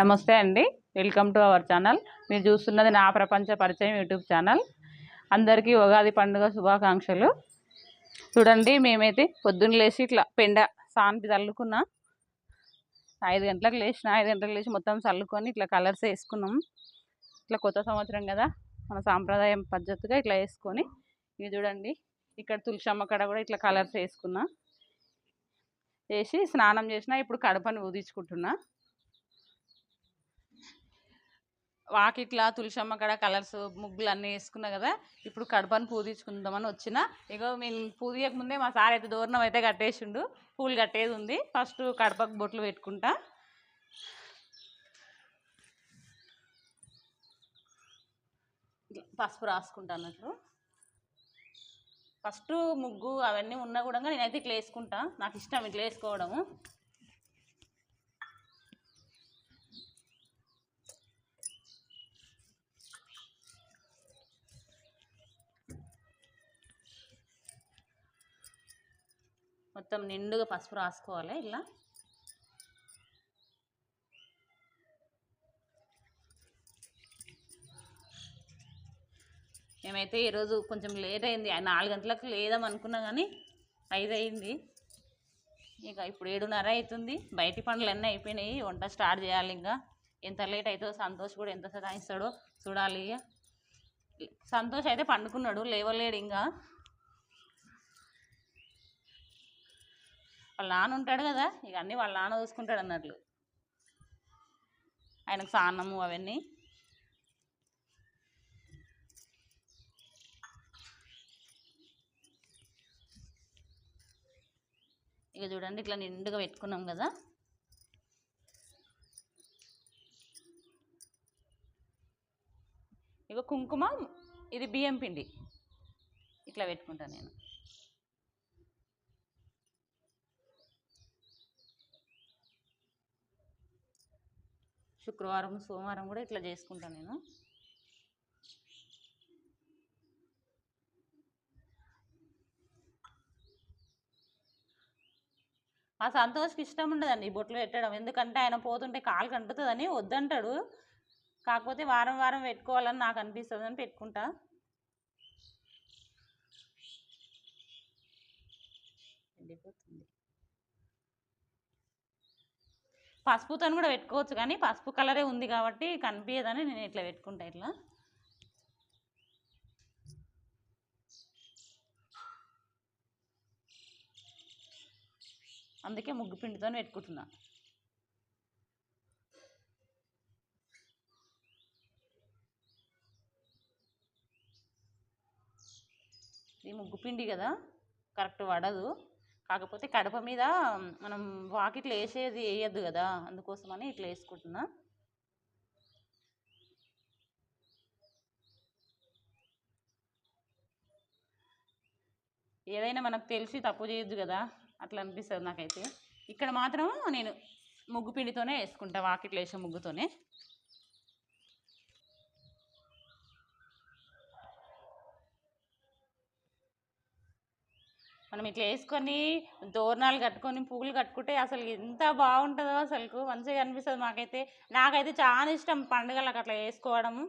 నమస్తే అండి. Welcome to our channel మీరు చూస్తున్నది నా ప్రపంచ పరిచయం యూట్యూబ్ ఛానల్ అందరికీ ఉగాది పండుగ శుభాకాంక్షలు. చూడండి మేమైతే పొద్దున్న లేచి ఇట్లా పెండ సాన్పి చల్లుకున్నా. ఐదు గంటలకు లేచిన ఐదు గంటలకు లేచి మొత్తం చల్లుకొని ఇట్లా కలర్స్ వేసుకున్నాం. ఇట్లా కొత్త సంవత్సరం కదా మన సాంప్రదాయం పద్ధతిగా ఇట్లా వేసుకొని. ఇది చూడండి ఇక్కడ తులసమ్మ కడ కూడా ఇట్లా కలర్స్ వేసుకున్నా. వేసి స్నానం చేసిన ఇప్పుడు కడపని ఊదించుకుంటున్నా. వాకిట్లా తులసమ్మ కడ కలర్స్ ముగ్గులు అన్నీ వేసుకున్నా కదా ఇప్పుడు కడపని పూజించుకుందామని వచ్చిన. ఇగో మేము పూజయక ముందే మా సార్ అయితే దూరణం అయితే కట్టేసిండు పూలు కట్టేది ఉంది. ఫస్ట్ కడపకు బొట్లు పెట్టుకుంటా. పసుపు రాసుకుంటా అన్నట్లు ఫస్ట్ ముగ్గు అవన్నీ ఉన్నా కూడా నేనైతే ఇట్లా వేసుకుంటా. నాకు ఇష్టం ఇట్లా వేసుకోవడము. మొత్తం నిండుగా పసుపు రాసుకోవాలి ఇలా? మేమైతే ఈరోజు కొంచెం లేట్ అయింది. నాలుగు గంటలకు లేదాం అనుకున్నా కానీ ఐదు అయింది. ఇక ఇప్పుడు ఏడున్నర అవుతుంది. బయటి పనులు అన్నీ అయిపోయినాయి. వంట స్టార్ట్ చేయాలి ఇంకా. ఎంత లేట్ అవుతుందో సంతోష్ కూడా ఎంత సతాయిస్తాడో చూడాలి ఇక. సంతోష్ అయితే పండుకున్నాడు లేవలేడు ఇంకా. వాళ్ళ నాన్న ఉంటాడు కదా ఇక అన్నీ వాళ్ళ నాన్న చూసుకుంటాడు అన్నట్లు. ఆయనకు సాన్నము అవన్నీ. ఇక చూడండి ఇట్లా నిండుగా పెట్టుకున్నాం కదా. ఇక కుంకుమ ఇది బియ్యం పిండి. ఇట్లా పెట్టుకుంటాను నేను. శుక్రవారం సోమవారం కూడా ఇట్లా చేసుకుంటాను నేను. ఆ సంతోష్కి ఇష్టం ఉండదండి ఈ బొట్లు పెట్టడం. ఎందుకంటే ఆయన పోతుంటే కాలు కంటుతుందని వద్దంటాడు. కాకపోతే వారం వారం పెట్టుకోవాలని నాకు అనిపిస్తుంది అని పెట్టుకుంటా. ఎండిపోతుంది. పసుపుతో కూడా పెట్టుకోవచ్చు కానీ పసుపు కలరే ఉంది కాబట్టి కనిపించదని నేను ఇట్లా పెట్టుకుంటా ఇట్లా. అందుకే ముగ్గు పిండితో పెట్టుకుంటున్నా. ఇది ముగ్గు పిండి కదా కరెక్ట్ పడదు కాకపోతే కడప మీద మనం వాకిట్లో వేసేది వేయద్దు కదా అందుకోసమని ఇట్లా వేసుకుంటున్నా. ఏదైనా మనకు తెలిసి తప్పు చేయొద్దు కదా అట్లా అనిపిస్తుంది నాకైతే. ఇక్కడ మాత్రం నేను ముగ్గు పిండితోనే వేసుకుంటా వాకిట్లో వేసే ముగ్గుతోనే. మనం ఇట్లా వేసుకొని దోరణాలు కట్టుకొని పువ్వులు కట్టుకుంటే అసలు ఎంత బాగుంటుందో అసలు మంచిగా అనిపిస్తుంది మాకైతే. నాకైతే చాలా ఇష్టం పండుగలకు అట్లా వేసుకోవడము.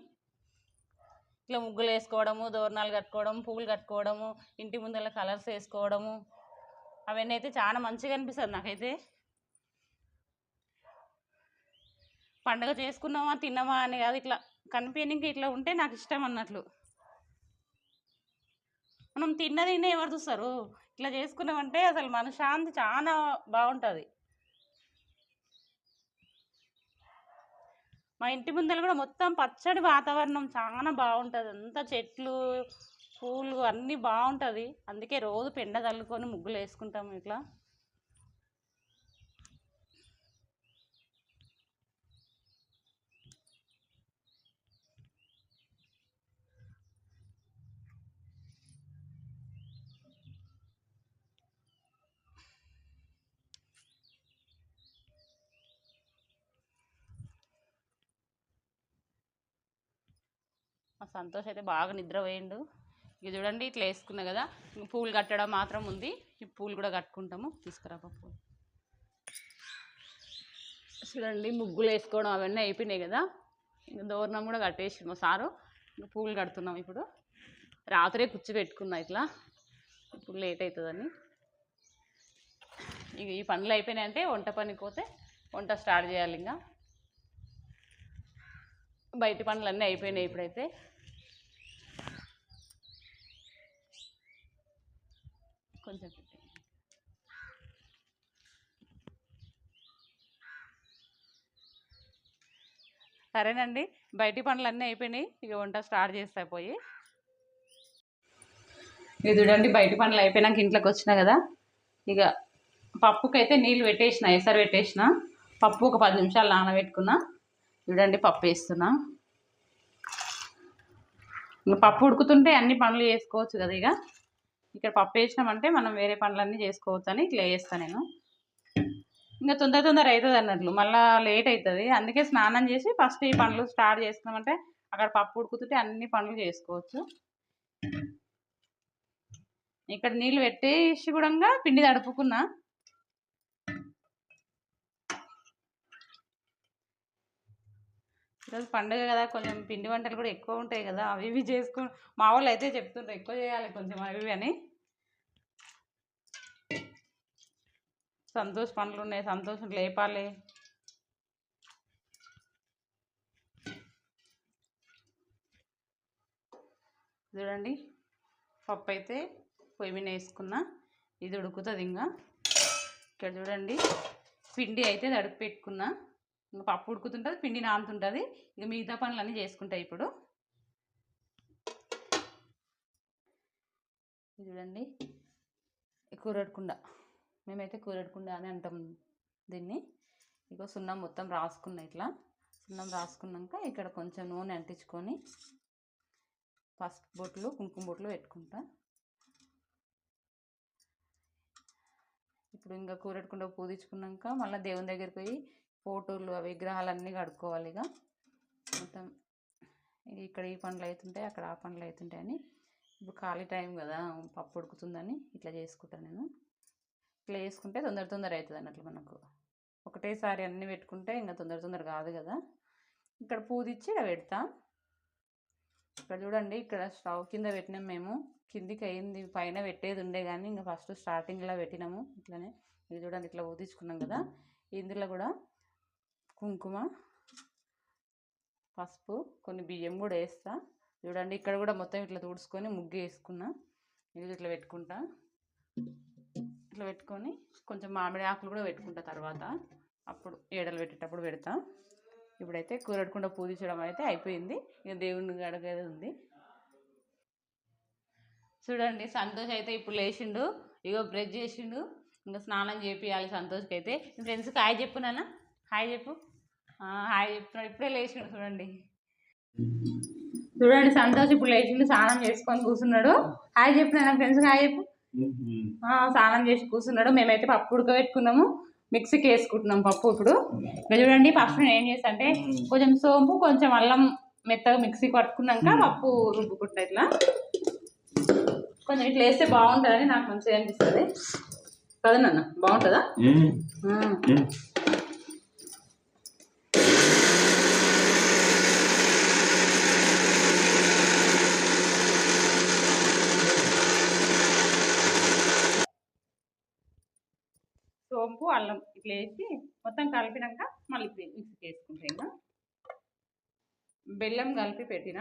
ఇట్లా ముగ్గులు వేసుకోవడము దోరణాలు కట్టుకోవడం పువ్వులు కట్టుకోవడము ఇంటి ముందర కలర్స్ వేసుకోవడము. అవన్నీ అయితే చాలా మంచిగా అనిపిస్తుంది నాకైతే. పండుగ చేసుకున్నామా తిన్నామా అని కాదు ఇట్లా కనిపించడానికి ఇట్లా ఉంటే నాకు ఇష్టం అన్నట్లు. మనం తిన్న తిన్న ఎవరు చూస్తారు. ఇట్లా చేసుకున్నామంటే అసలు మనశ్శాంతి చాలా బాగుంటుంది. మా ఇంటి ముందర కూడా మొత్తం పచ్చడి వాతావరణం చాలా బాగుంటుంది. అంతా చెట్లు పూలు అన్నీ బాగుంటుంది. అందుకే రోజు పెండ చల్లుకొని ముగ్గులు వేసుకుంటాము ఇట్లా. మా సంతోష్ అయితే బాగా నిద్రపోయిండు ఇక చూడండి ఇట్లా వేసుకున్నా కదా పూలు కట్టడం మాత్రం ఉంది. ఈ పూలు కూడా కట్టుకుంటాము. తీసుకురా పూలు చూడండి ముగ్గులు వేసుకోవడం అవన్నీ అయిపోయినాయి కదా. ఇంకా దోరణం కూడా కట్టేసి మా సారు. ఇంకా పూలు కడుతున్నాం ఇప్పుడు. రాత్రే కుర్చీ పెట్టుకున్నా ఇట్లా. ఇప్పుడు లేట్ అవుతుందని. ఇక ఈ పనులు అయిపోయినాయంటే వంట పనికి పోతే వంట స్టార్ట్ చేయాలి ఇంకా. బయట పనులన్నీ అయిపోయినాయి ఇప్పుడైతే. కొంచెం సరేనండి బయటి పనులన్నీ అయిపోయినాయి ఇక వంట స్టార్ట్ చేస్తా పోయి. ఇది చూడండి బయటి పనులు అయిపోయినాక ఇంట్లోకి వచ్చినా కదా ఇక పప్పుకైతే నీళ్ళు పెట్టేసిన ఎసరు పెట్టేసిన. పప్పు ఒక పది నిమిషాలు నానబెట్టుకున్నా. చూడండి పప్పు వేస్తున్నా. ఇంకా పప్పు ఉడుకుతుంటే అన్ని పనులు చేసుకోవచ్చు కదా ఇక. ఇక్కడ పప్పు వేసినామంటే మనం వేరే పనులన్నీ చేసుకోవచ్చు అని ఇట్లా వేస్తాను నేను. ఇంకా తొందర తొందర అవుతుంది అన్నట్లు. మళ్ళీ లేట్ అవుతుంది. అందుకే స్నానం చేసి ఫస్ట్ ఈ పనులు స్టార్ట్ చేస్తున్నామంటే అక్కడ పప్పు ఉడుకుతుంటే అన్ని పనులు చేసుకోవచ్చు. ఇక్కడ నీళ్ళు పెట్టేసి కూడా పిండి తడుపుకున్నా. ఈరోజు పండుగ కదా కొంచెం పిండి వంటలు కూడా ఎక్కువ ఉంటాయి కదా అవి ఇవి చేసుకో మా వాళ్ళు అయితే చెప్తుంటారు ఎక్కువ చేయాలి కొంచెం అవి అని. సంతోష్ పనులు ఉన్నాయి సంతోషం లేపాలి. చూడండి పప్పు అయితే పొయ్యి మీద వేసుకున్నా ఇది ఉడుకుతుంది ఇంకా. ఇక్కడ చూడండి పిండి అయితే తడిపి పెట్టుకున్నా. ఇంకా పప్పు ఉడుకుతుంటుంది పిండి నానుతుంటుంది. ఇక మిగతా పనులన్నీ చేసుకుంటాయి ఇప్పుడు. చూడండి. కూరడుకుండా. మేమైతే కూరడుకుండా అని అంటాం దీన్ని. ఇగో సున్నం మొత్తం రాసుకున్నా ఇట్లా. సున్నం రాసుకున్నాక ఇక్కడ కొంచెం నూనె అంటించుకొని పసుపు బొట్లు కుంకుమ బొట్లు పెట్టుకుంటా. ఇప్పుడు ఇంకా కూరెట్టుకుంటూ పూదించుకున్నాక మళ్ళీ దేవుని దగ్గరికి పోయి ఫోటోలు ఆ విగ్రహాలన్నీ కడుక్కోవాలి ఇక. మొత్తం ఇక్కడ ఈ పనులు అవుతుంటాయి అక్కడ ఆ పనులు అవుతుంటాయి అని. ఇప్పుడు ఖాళీ టైం కదా పప్పు ఉడుకుతుందని ఇట్లా చేసుకుంటాను నేను. ఇట్లా చేసుకుంటే తొందర తొందర అవుతుంది అన్నట్లు మనకు. ఒకటేసారి అన్నీ పెట్టుకుంటే ఇంకా తొందర తొందర కాదు కదా. ఇక్కడ పూదిచ్చి ఇక్కడ పెడతా. ఇక్కడ చూడండి ఇక్కడ స్టవ్ కింద పెట్టినాం మేము. కిందికి అయింది పైన పెట్టేది ఉండే కానీ ఇంకా ఫస్ట్ స్టార్టింగ్లో పెట్టినాము ఇట్లనే. ఇది చూడండి ఇట్లా ఊదించుకున్నాం కదా. ఇందులో కూడా కుంకుమ పసుపు కొన్ని బియ్యం కూడా వేస్తా. చూడండి ఇక్కడ కూడా మొత్తం ఇట్లా తుడుచుకొని ముగ్గు వేసుకున్నా. ఇది ఇట్లా పెట్టుకుంటా. ఇట్లా పెట్టుకొని కొంచెం మామిడి ఆకులు కూడా పెట్టుకుంటా తర్వాత. అప్పుడు ఏడలు పెట్టేటప్పుడు పెడతా. ఇప్పుడైతే కూరడకుండా పూజించడం అయితే అయిపోయింది. ఇక దేవుడిని అడగేది ఉంది. చూడండి సంతోష్ అయితే ఇప్పుడు లేచిండు. ఇగో బ్రష్ చేసిండు. ఇంకా స్నానం చేపియాలి సంతోష్కి అయితే. ఫ్రెండ్స్కి హాయ్ చెప్పు నాన్న. హాయ్ చెప్పు. హాయ్ ఇప్పుడే లేచిండు చూడండి. చూడండి సంతోష్ ఇప్పుడు లేచిండు స్నానం చేసుకొని కూర్చున్నాడు. హాయ్ చెప్పు నాన్న ఫ్రెండ్స్కి హాయ్ చెప్పు. స్నానం చేసి కూర్చున్నాడు. మేమైతే పప్పు ఉడకబెట్టుకున్నాము. మిక్సీకి వేసుకుంటున్నాం పప్పు ఇప్పుడు. చూడండి ఫస్ట్ నేను ఏం చేస్తా అంటే కొంచెం సోంపు కొంచెం అల్లం మెత్తగా మిక్సీకి పట్టుకున్నాక పప్పు రుబ్బుకుంటా ఇట్లా. కొంచెం ఇట్లా వేస్తే బాగుంటుందని నాకు మంచిగా అనిపిస్తుంది. కదా నాన్న? బాగుంటుందా ఆ. సోంపు అల్లం ఇట్లా వేసి మొత్తం కలిపినాక మళ్ళీ మిక్సీకి వేసుకుంటా ఇంకా బెల్లం కలిపి పెట్టిన.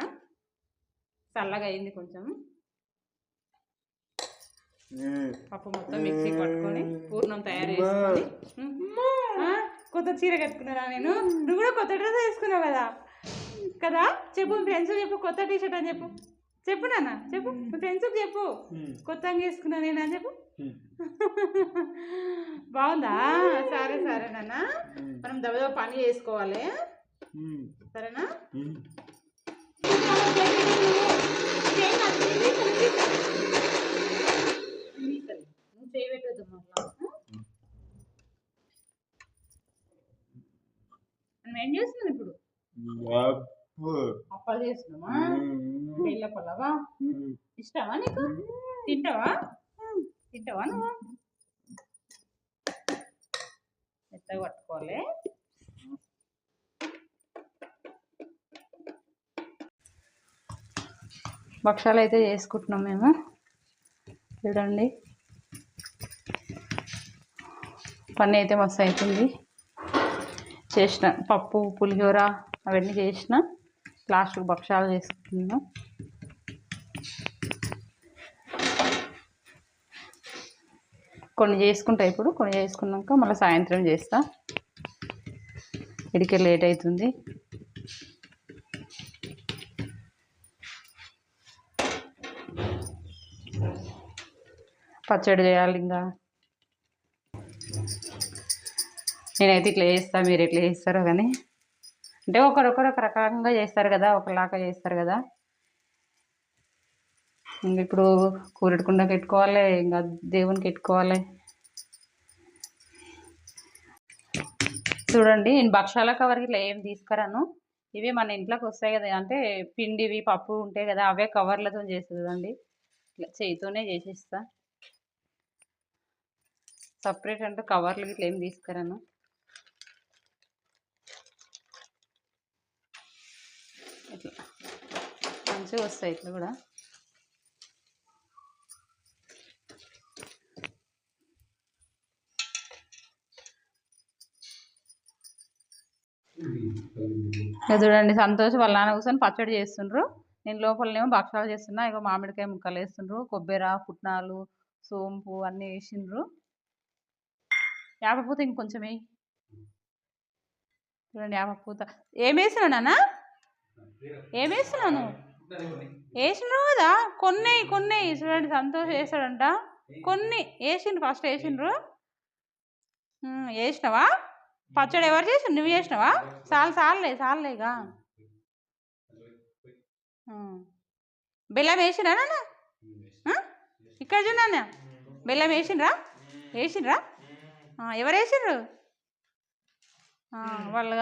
చల్లగా అయింది కొంచెం. పప్పు మొత్తం మిక్సీకి పట్టుకొని పూర్ణం తయారు చేసుకొని. కొత్త చీర కట్టుకున్నానా నేను? నువ్వు కూడా కొత్త డ్రెస్ వేసుకున్నావు కదా? కదా? చెప్పు ఫ్రెండ్స్ చెప్పు కొత్త టీ షర్ట్ అని చెప్పు. చెప్పు నాన్న చెప్పు. ఫ్రెండ్స్కి చెప్పు. కొత్త వేసుకున్నా నేను అని చెప్పు. బాగుందా? సరే సరే నాన్న. మనం దబదబ పని చేసుకోవాలి. సరేనా? నువ్వు చేయి పెట్టొద్దు మళ్ళా. మనం ఏం చేస్తున్నాం ఇప్పుడు? అప్పలు చేసినామా బెల్ల పల్లవా? ఇష్టమా నీకు? తింటావా? తింటావా నువ్వు? ఎంత పట్టుకోవాలి. భక్షాలు అయితే చేసుకుంటున్నాం మేము. చూడండి. పని అయితే మస్తు అవుతుంది చేసిన పప్పు పులిహోర అవన్నీ చేసినా. లాస్ట్కి భక్షాలు చేసుకుంటున్నాను కొన్ని చేసుకుంటా ఇప్పుడు కొన్ని చేసుకున్నాక మళ్ళీ సాయంత్రం చేస్తా. ఇడికే లేట్ అవుతుంది పచ్చడి చేయాలి ఇంకా. నేనైతే ఇట్లా చేస్తా మీరు ఎట్లా చేస్తారో కానీ. అంటే ఒకరొకరు ఒక రకంగా చేస్తారు కదా ఒకలాగా చేస్తారు కదా. ఇంక ఇప్పుడు కూరడుకుండా పెట్టుకోవాలి ఇంకా దేవునికి పెట్టుకోవాలి. చూడండి నేను భక్షాల కవర్కి ఇట్లా ఏం తీసుకురాను. ఇవి మన ఇంట్లోకి వస్తాయి కదా అంటే పిండివి పప్పు ఉంటాయి కదా అవే కవర్లతో చేస్తుందండి ఇట్లా చేయితోనే చేసేస్తా. సపరేట్ అంటే కవర్లు ఇట్లా ఏం తీసుకురాను. మంచిగా వస్తాయి ఇట్లా కూడా. చూడండి సంతోష్ వాళ్ళ నాన్న కూర్చొని పచ్చడి చేస్తుండ్రు. నేను లోపలనేమో భక్షాలు చేస్తున్నా ఇక మామిడికాయ ముక్కలు వేస్తుండ్రు కొబ్బరి పుట్నాలు సోంపు అన్నీ వేసిండ్రు. యాపపూత ఇంకొంచెం వేయి. చూడండి యాపపూత. ఏం నాన్న? ఏం వేస్తున్నాను వేసినావు కదా? కొన్ని కొన్ని చూడండి సంతోష్ వేసాడంట కొన్ని వేసిండ్రు ఫస్ట్ వేసిండ్రు. వేసినవా వేసినావా? పచ్చడి ఎవరు చేసిండు నువ్వు చేసినవా? సాల్ చాలులే చాలులే బెల్లం వేసిరా ఇక్కడ చూడన్న బెల్లం వేసిండ్రా? వేసిండ్రా? ఎవరు వేసిండ్రు? వాళ్ళు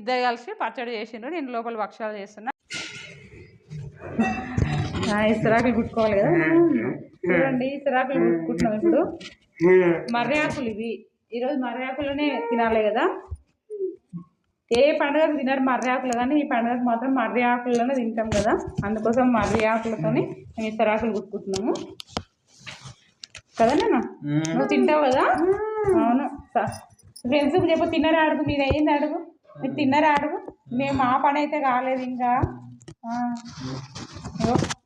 ఇద్దరు కలిసి పచ్చడి చేసిండ్రు నేను లోపల భక్షాలు చేస్తున్నా. ఇస్తరాకులు కుట్టుకోవాలి కదా? చూడండి ఇస్తరాకులు కుట్టుకుంటున్నాం ఇప్పుడు. మర్రి ఆకులు ఇవి. ఈరోజు మర్రి ఆకులనే తినాలి కదా? ఏ పండుగకు తినరు మర్రి ఆకులు కానీ ఈ పండుగకు మాత్రం మర్రి ఆకులలోనే తింటాం కదా? అందుకోసం మర్రి ఆకులతోని మేము ఇస్తరాకులు కుట్టుకుంటున్నాము. కదా నాన్న? నువ్వు తింటావు కదా? అవును. ఫ్రెండ్స్ చెప్పు తిన్నరా అడుగు మీరు అయ్యింది అడుగు? మీరు తిన్నరా అడుగు? మేము మా పని అయితే కాలేదు ఇంకా.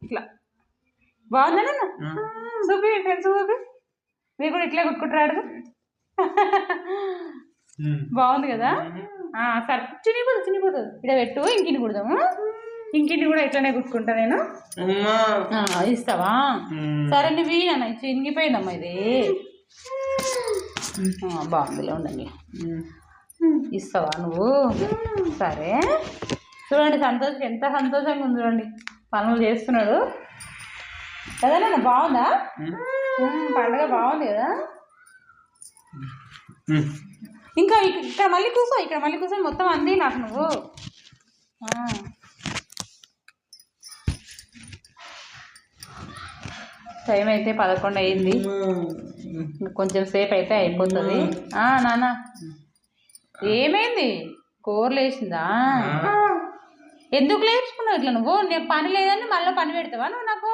ఇట్లా. బాగుందా నాన్న చూపి ఫ్రెండ్స్ చూపి మీరు కూడా ఇట్లే కుట్టుకుంటారు బాగుంది కదా? సరే. చినిపోదు చినిపోతుంది ఇక్కడ పెట్టు ఇంకిని కుడదాము. ఇంకిని కూడా ఇట్లనే కుట్టుకుంటా నేను. ఇస్తావా? సరే నువ్వు నాన్న. చినిగిపోయిందమ్మా ఇది. బాగుందిలే ఉండండి. ఇస్తావా నువ్వు? సరే. చూడండి సంతోషం. ఎంత సంతోషంగా ఉంది చూడండి. పనులు చేస్తున్నాడు. కదా నాన్న బాగుందా? పండగ బాగుంది కదా? ఇంకా ఇక- ఇక్కడ మళ్ళీ కూర్చో ఇక్కడ మళ్ళీ కూర్చొని మొత్తం అంది నాకు నువ్వు. టైం అయితే పదకొండు అయింది. కొంచెం సేపు అయితే అయిపోతుంది. నాన్న. ఏమైంది? కూరలు వేసిందా ఎందుకు లేచుకున్నావు ఇట్లా నువ్వు? నేను పని లేదని మళ్ళీ పని పెడతావా నువ్వు నాకు?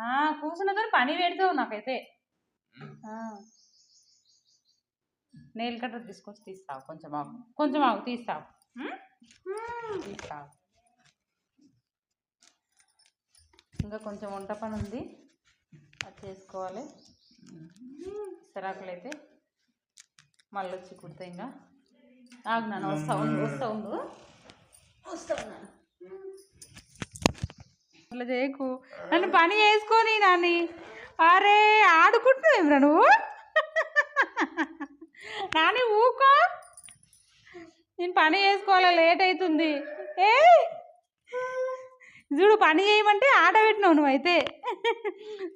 ఆ, కూర్చున్నతో పని పెడతావు నాకైతే. నెయిల్ కట్టర్ తీసుకొచ్చి తీస్తావు. కొంచెం ఆగు కొంచెం ఆగు తీస్తావు? తీస్తావు. ఇంకా కొంచెం వంట పని ఉంది. అది చేసుకోవాలి. సిరాకులు అయితే మళ్ళీ వచ్చి కుడతా ఇంకా. ఆగు నాన్న వస్తా ఉండు వస్తా ఉండు వస్తా ఉన్నాను అట్లా చేయకు. నన్ను పని చేసుకొని నాని. అరే ఆడుకుంటున్నావురా నువ్వు? నాని ఊకో. నేను పని చేసుకోవాలి లేట్ అవుతుంది. ఏ? చూడు పని చేయమంటే ఆట పెట్టినావు నువ్వైతే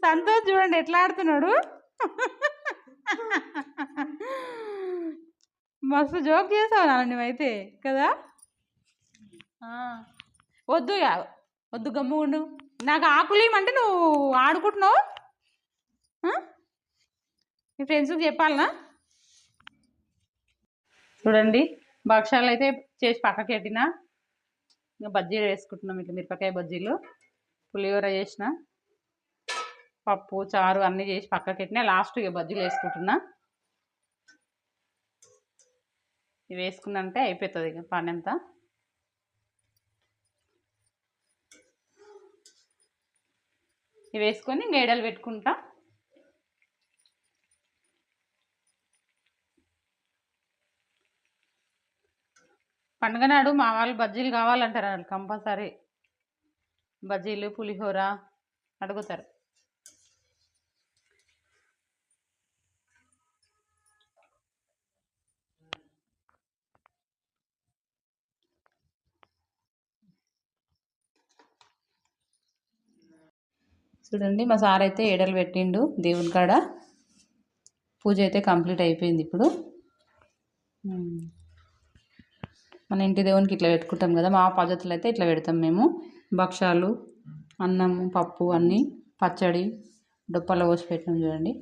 సంతోష్ చూడండి ఎట్లా ఆడుతున్నాడు. మస్తు జోక్ చేసావు నాన్న నువ్వైతే కదా? వద్దు వద్దు గమ్ము నాకు ఆకులు ఇవ్వమంటే నువ్వు ఆడుకుంటున్నావు? మీ ఫ్రెండ్స్కి చెప్పాలనా? చూడండి భక్షాలు అయితే చేసి పక్కకి పెట్టిన. ఇంకా బజ్జీలు వేసుకుంటున్నాం ఇట్లా మిరపకాయ బజ్జీలు. పులిహోర చేసిన. పప్పు చారు అన్నీ చేసి పక్కకి పెట్టినా. లాస్ట్ ఇక బజ్జీలు వేసుకుంటున్నా. ఇవి వేసుకున్నంటే అయిపోతుంది ఇక పని అంతా. ఇవి వేసుకొని గేడలు పెట్టుకుంటా. పండుగ నాడు మా వాళ్ళు బజ్జీలు కావాలంటారు వాళ్ళు కంపల్సరీ. బజ్జీలు పులిహోర అడుగుతారు. చూడండి మా సార్ అయితే ఏడలు పెట్టిండు దేవుని కాడ. పూజ అయితే కంప్లీట్ అయిపోయింది ఇప్పుడు. మన ఇంటి దేవునికి ఇట్లా పెట్టుకుంటాం కదా మా పద్ధతులు అయితే ఇట్లా పెడతాం మేము. భక్షాలు అన్నము పప్పు అన్నీ పచ్చడి డొప్పలో పోసి పెట్టినాం చూడండి.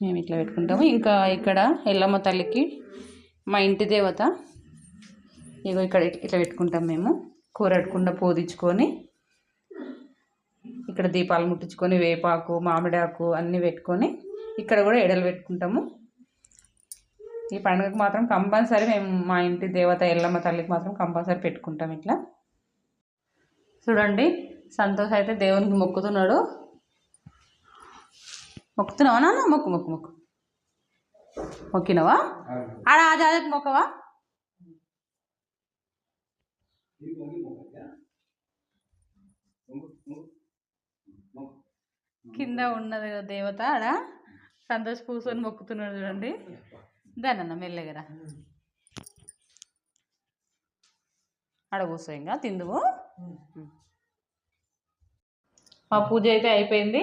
మేము ఇట్లా పెట్టుకుంటాము. ఇంకా ఇక్కడ ఎల్లమ్మ తల్లికి మా ఇంటి దేవత ఇగో ఇక్కడ ఇట్లా పెట్టుకుంటాం మేము. కూరడుకుండ పోదించుకొని ఇక్కడ దీపాలు ముట్టించుకొని వేపాకు మామిడాకు అన్నీ పెట్టుకొని ఇక్కడ కూడా ఎడలు పెట్టుకుంటాము. ఈ పండుగకు మాత్రం కంపల్సరీ మేము మా ఇంటి దేవత ఎల్లమ్మ తల్లికి మాత్రం కంపల్సరీ పెట్టుకుంటాం ఇట్లా. చూడండి సంతోష్ అయితే దేవునికి మొక్కుతున్నాడు. మొక్కుతున్నావా నాన్న? మొక్కు మొక్కు మొక్కు. మొక్కినవా? ఆడ ఆ మొక్కవా? కింద ఉన్నది కదా దేవత ఆడ సంతోష్ కూర్చొని మొక్కుతున్నాడు చూడండి. దానన్న మెల్లగరా ఆడ కూర్చో ఇంకా తిందువు. మా పూజ అయితే అయిపోయింది.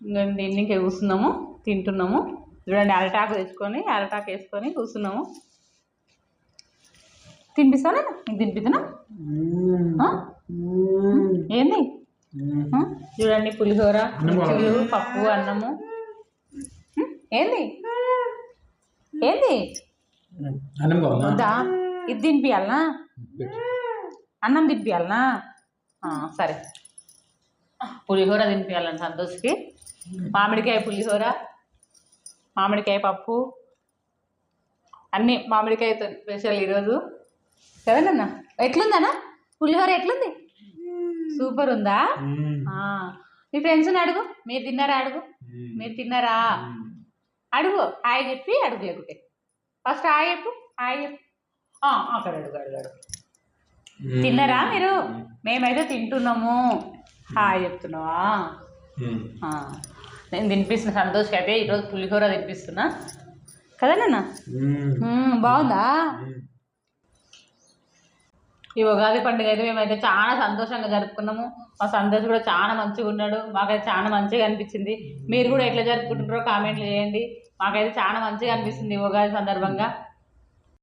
ఇంకా దీనికి కూర్చున్నాము తింటున్నాము. చూడండి అరటాకు తెచ్చుకొని అరటాకు వేసుకొని కూర్చున్నాము. తినిపిస్తానా? నీకు? ఏంది? చూడండి పులిహోర మిర్చీలు పప్పు అన్నము? ఏంది? ఏంది? ఇది తినిపియాలనా? అన్నం తినిపియాలనా? సరే. పులిహోర తినిపియాలండి సంతోష్కి. మామిడికాయ పులిహోర మామిడికాయ పప్పు అన్నీ మామిడికాయతో స్పెషల్ ఈరోజు. కదనన్నా ఎట్లుందన్నా? పులిహోర ఎట్లుంది? సూపర్ ఉందా మీ ఫ్రెండ్స్ని అడుగు. మీరు తిన్నారా? అడుగు. మీరు తిన్నారా? అడుగు. హాయ్ చెప్పి అడుగు లేకుంటే. ఫస్ట్ హాయ్ చెప్పు. హాయ్ చెప్పు. ఆ, అక్కడ అడుగు అడుగు అడుగు. తిన్నారా మీరు? మేమైతే తింటున్నాము. హాయ్ చెప్తున్నావా? నేను తినిపిస్తున్నా సంతోష్కి అయితే ఈరోజు పులిహోర తినిపిస్తున్నా. కదా నాన్న? బాగుందా? ఈ ఉగాది పండుగ అయితే మేమైతే చాలా సంతోషంగా జరుపుకున్నాము. మా సంతోష్ కూడా చాలా మంచిగా ఉన్నాడు. మాకైతే చాలా మంచిగా అనిపించింది. మీరు కూడా ఎట్లా జరుపుకుంటున్నారో కామెంట్లు చేయండి. మాకైతే చాలా మంచిగా అనిపిస్తుంది ఉగాది సందర్భంగా.